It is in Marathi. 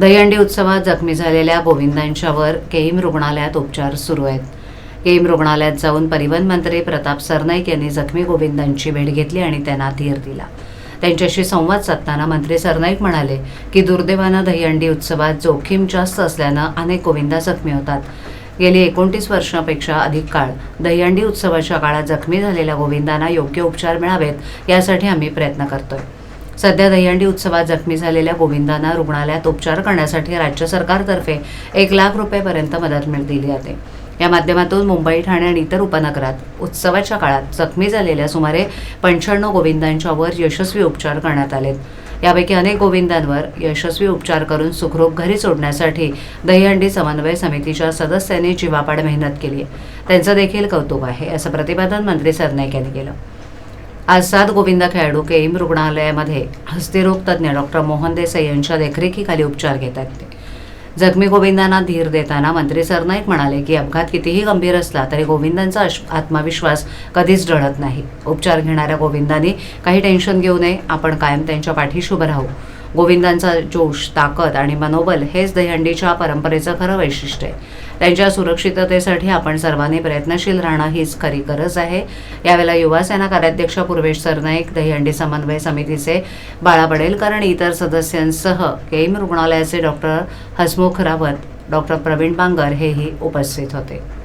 दहीहंडी उत्सवात जखमी झालेल्या गोविंदांच्यावर केईम रुग्णालयात उपचार सुरू आहेत. केईम रुग्णालयात जाऊन परिवहन मंत्री प्रताप सरनाईक यांनी जखमी गोविंदांची भेट घेतली आणि त्यांना धीर दिला. त्यांच्याशी संवाद साधताना मंत्री सरनाईक म्हणाले की दुर्दैवानं दहीहंडी उत्सवात जोखीम जास्त असल्यानं अनेक गोविंदा जखमी होतात. गेली एकोणतीस वर्षापेक्षा अधिक काळ दहीहंडी उत्सवाच्या काळात जखमी झालेल्या गोविंदांना योग्य उपचार मिळावेत यासाठी आम्ही प्रयत्न करतोय. सध्या दहीहंडी उत्सवात जखमी झालेल्या गोविंदांना रुग्णालयात उपचार करण्यासाठी राज्य सरकारतर्फे एक लाख रुपयेपर्यंत मदत मिळ दिली जाते या माध्यमातून मुंबई ठाणे आणि इतर उपनगरात उत्सवाच्या काळात जखमी झालेल्या सुमारे पंच्याण्णव गोविंदांच्यावर यशस्वी उपचार करण्यात आलेत. यापैकी अनेक गोविंदांवर यशस्वी उपचार करून सुखरूप घरी सोडण्यासाठी दहीहंडी समन्वय समितीच्या सदस्यांनी जीवापाड मेहनत केली आहे त्यांचं देखील कौतुक आहे असं प्रतिपादन मंत्री सरनाईक यांनी केलं. आज सात गोविंदा खेळाडू केईम रुग्णालयामध्ये हस्तिरोग तज्ज्ञ डॉक्टर मोहन देसाई यांच्या देखरेखीखाली उपचार घेत आहेत ते. जखमी गोविंदांना धीर देताना मंत्री सरनाईक म्हणाले की अपघात कितीही गंभीर असला तरी गोविंदांचा आत्मविश्वास कधीच ढळत नाही. उपचार घेणाऱ्या गोविंदांनी काही टेन्शन घेऊ नये आपण कायम त्यांच्या पाठीशी उभं राहू. गोविंदांचा जोश ताकद आणि मनोबल हेच दहीहंडीच्या परंपरेचं खरं वैशिष्ट्य आहे. त्यांच्या सुरक्षिततेसाठी आपण सर्वांनी प्रयत्नशील राहणं हीच खरी गरज आहे. यावेळेला युवा सेना कार्याध्यक्ष पूर्वेश सरनाईक दहीहंडी समन्वय समितीचे बाळा पडेलकर आणि इतर सदस्यांसह केईम रुग्णालयाचे डॉक्टर हसमुख रावत डॉक्टर प्रवीण बांगर हेही उपस्थित होते.